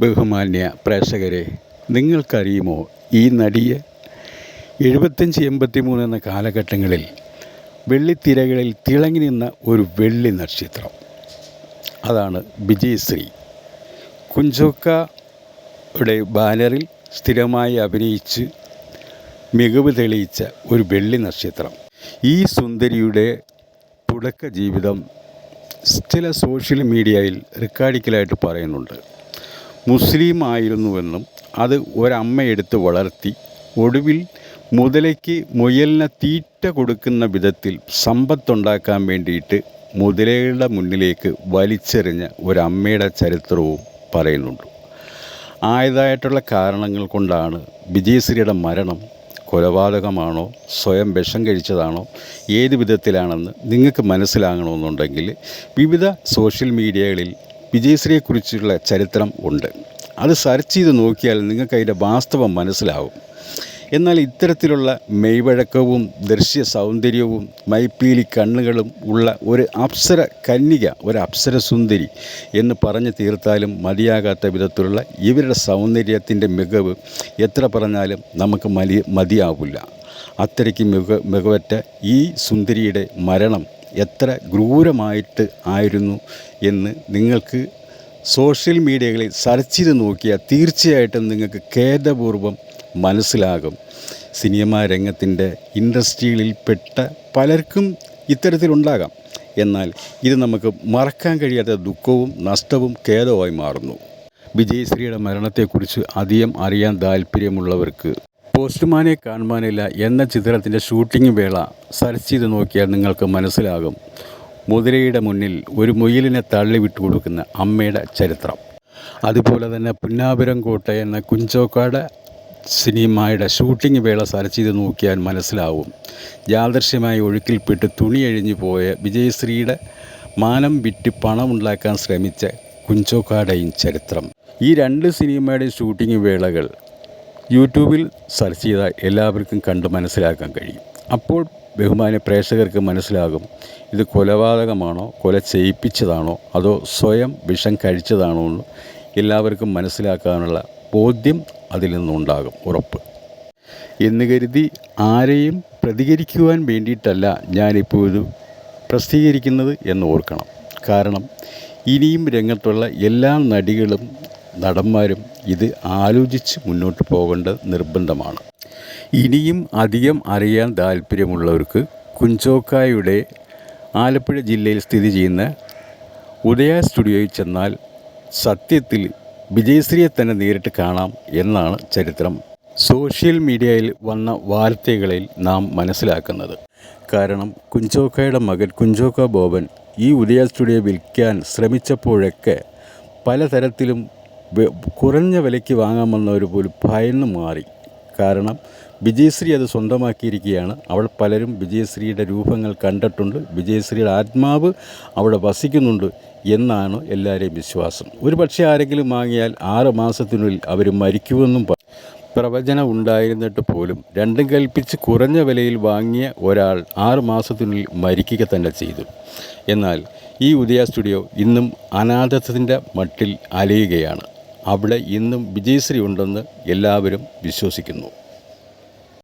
ബഹുമാന്യ പ്രേക്ഷകരെ നിങ്ങൾക്കറിയുമോ ഈ നടിയെ? എഴുപത്തഞ്ച് എൺപത്തി മൂന്ന് എന്ന കാലഘട്ടങ്ങളിൽ വെള്ളിത്തിരകളിൽ തിളങ്ങി നിന്ന ഒരു വെള്ളി നക്ഷത്രം. അതാണ് വിജയശ്രീ. കുഞ്ചോക്കയുടെ ബാനറിൽ സ്ഥിരമായി അഭിനയിച്ച് മികവ് തെളിയിച്ച ഒരു വെള്ളി നക്ഷത്രം. ഈ സുന്ദരിയുടെ തുടക്ക ജീവിതം ചില സോഷ്യൽ മീഡിയയിൽ റെക്കാർഡിക്കലായിട്ട് പറയുന്നുണ്ട്. മുസ്ലിം ആയിരുന്നുവെന്നും അത് ഒരമ്മ എടുത്ത് വളർത്തി. ഒടുവിൽ മുതലയ്ക്ക് മുയലിനെ തീറ്റ കൊടുക്കുന്ന വിധത്തിൽ സമ്പത്തുണ്ടാക്കാൻ വേണ്ടിയിട്ട് മുതലയുടെ മുന്നിലേക്ക് വലിച്ചെറിഞ്ഞ ഒരമ്മയുടെ ചരിത്രവും പറയുന്നുണ്ട്. ആയതായിട്ടുള്ള കാരണങ്ങൾ കൊണ്ടാണ് വിജയശ്രീയുടെ മരണം കൊലപാതകമാണോ സ്വയം വിഷം കഴിച്ചതാണോ ഏത് വിധത്തിലാണെന്ന് നിങ്ങൾക്ക് മനസ്സിലാകണമെന്നുണ്ടെങ്കിൽ വിവിധ സോഷ്യൽ മീഡിയകളിൽ വിജയശ്രീയെക്കുറിച്ചുള്ള ചരിത്രം ഉണ്ട്. അത് സെർച്ച് ചെയ്ത് നോക്കിയാൽ നിങ്ങൾക്ക് അതിന്റെ വാസ്തവം മനസ്സിലാവും. എന്നാൽ ഇത്തരത്തിലുള്ള മെയ്വഴക്കവും ദൃശ്യ സൗന്ദര്യവും മൈപ്പീലി കണ്ണുകളും ഉള്ള ഒരു അപ്സര കന്യക ഒരു അപ്സര സുന്ദരി എന്ന് പറഞ്ഞു തീർത്താലും മതിയാകാത്ത വിധത്തിലുള്ള ഇവരുടെ സൗന്ദര്യത്തിന്റെ മികവ് എത്ര പറഞ്ഞാലും നമുക്ക് മതി മതിയാവില്ല. അത്രയ്ക്ക് മിക മികവറ്റ ഈ സുന്ദരിയുടെ മരണം എത്ര ക്രൂരമായിട്ട് ആയിരുന്നു എന്ന് നിങ്ങൾക്ക് സോഷ്യൽ മീഡിയകളിൽ സെർച്ച് ചെയ്ത് നോക്കിയാൽ തീർച്ചയായിട്ടും നിങ്ങൾക്ക് ഖേദപൂർവം മനസ്സിലാകും. സിനിമാ രംഗത്തിന്റെ ഇൻഡസ്ട്രികളിൽപ്പെട്ട പലർക്കും ഇത്തരത്തിലുണ്ടാകാം എന്നാൽ ഇത് നമുക്ക് മറക്കാൻ കഴിയാത്ത ദുഃഖവും നഷ്ടവും ഖേദവുമായി മാറുന്നു. വിജയശ്രീയുടെ മരണത്തെക്കുറിച്ച് അധികം അറിയാൻ താല്പര്യമുള്ളവർക്ക് പോസ്റ്റ്മാനെ കാണുവാനില്ല എന്ന ചിത്രത്തിന്റെ ഷൂട്ടിംഗ് വേള സെർച്ച് ചെയ്ത് നോക്കിയാൽ നിങ്ങൾക്ക് മനസ്സിലാകും. മുതിരയുടെ മുന്നിൽ ഒരു മുയിലിനെ തള്ളി തള്ളിവിട്ടു കൊടുക്കുന്ന അമ്മയുടെ ചരിത്രം. അതുപോലെ തന്നെ പുന്നാപുരം കോട്ട എന്ന കുഞ്ചോക്കാട് സിനിമയുടെ ഷൂട്ടിംഗ് വേള സെർച്ച് ചെയ്ത് നോക്കിയാൽ മനസ്സിലാവും. യാദൃശ്യമായി ഒഴുക്കിൽപ്പെട്ട് തുണി അഴിഞ്ഞു പോയ വിജയശ്രീയുടെ മാനം വിറ്റ് പണമുണ്ടാക്കാൻ ശ്രമിച്ച കുഞ്ചോക്കാടയും ചരിത്രം. ഈ രണ്ട് സിനിമയുടെയും ഷൂട്ടിംഗ് വേളകൾ യൂട്യൂബിൽ സെർച്ച് ചെയ്താൽ എല്ലാവർക്കും കണ്ട് മനസ്സിലാക്കാൻ കഴിയും. അപ്പോൾ ബഹുമാന്യ പ്രേക്ഷകർക്ക് മനസ്സിലാകും ഇത് കൊലപാതകമാണോ കൊല ചെയ്യിപ്പിച്ചതാണോ അതോ സ്വയം വിഷം കഴിച്ചതാണോ എന്ന് എല്ലാവർക്കും മനസ്സിലാക്കാനുള്ള ബോധ്യം അതിൽ നിന്നുണ്ടാകും ഉറപ്പ്. എന്ന് കരുതി ആരെയും പ്രതികരിക്കുവാൻ വേണ്ടിയിട്ടല്ല ഞാനിപ്പോൾ ഇത് പ്രസിദ്ധീകരിക്കുന്നത് എന്ന് ഓർക്കണം. കാരണം ഇനിയും രംഗത്തുള്ള എല്ലാ നടികളും നടന്മാരും ഇത് ആലോചിച്ച് മുന്നോട്ട് പോകേണ്ടത് നിർബന്ധമാണ്. ഇനിയും അധികം അറിയാൻ താല്പര്യമുള്ളവർക്ക് കുഞ്ചോക്കായുടെ ആലപ്പുഴ ജില്ലയിൽ സ്ഥിതി ചെയ്യുന്ന ഉദയ സ്റ്റുഡിയോയിൽ ചെന്നാൽ സത്യത്തിൽ വിജയശ്രീയെ തന്നെ നേരിട്ട് കാണാം എന്നാണ് ചരിത്രം. സോഷ്യൽ മീഡിയയിൽ വന്ന വാർത്തകളിൽ നാം മനസ്സിലാക്കുന്നത്. കാരണം കുഞ്ചോക്കയുടെ മകൻ കുഞ്ചോക്ക ബോബൻ ഈ ഉദയ സ്റ്റുഡിയോ വിൽക്കാൻ ശ്രമിച്ചപ്പോഴൊക്കെ പലതരത്തിലും കുറഞ്ഞ വിലയ്ക്ക് വാങ്ങാമെന്നവർ പോലും ഭയന്ന് മാറി. കാരണം വിജയശ്രീ അത് സ്വന്തമാക്കിയിരിക്കുകയാണ്. അവൾ പലരും വിജയശ്രീയുടെ രൂപങ്ങൾ കണ്ടിട്ടുണ്ട്. വിജയശ്രീയുടെ ആത്മാവ് അവിടെ വസിക്കുന്നുണ്ട് എന്നാണ് എല്ലാവരെയും വിശ്വാസം. ഒരു പക്ഷേ ആരെങ്കിലും വാങ്ങിയാൽ ആറ് മാസത്തിനുള്ളിൽ അവർ മരിക്കുമെന്നും പ്രവചനം ഉണ്ടായിരുന്നിട്ട് പോലും രണ്ടും കൽപ്പിച്ച് കുറഞ്ഞ വിലയിൽ വാങ്ങിയ ഒരാൾ ആറ് മാസത്തിനുള്ളിൽ മരിക്കുക തന്നെ ചെയ്തു. എന്നാൽ ഈ ഉദയ സ്റ്റുഡിയോ ഇന്നും അനാഥത്തിന്റെ മട്ടിൽ അലയുകയാണ്. അവിടെ ഇന്നും വിജയശ്രീ ഉണ്ടെന്ന് എല്ലാവരും വിശ്വസിക്കുന്നു.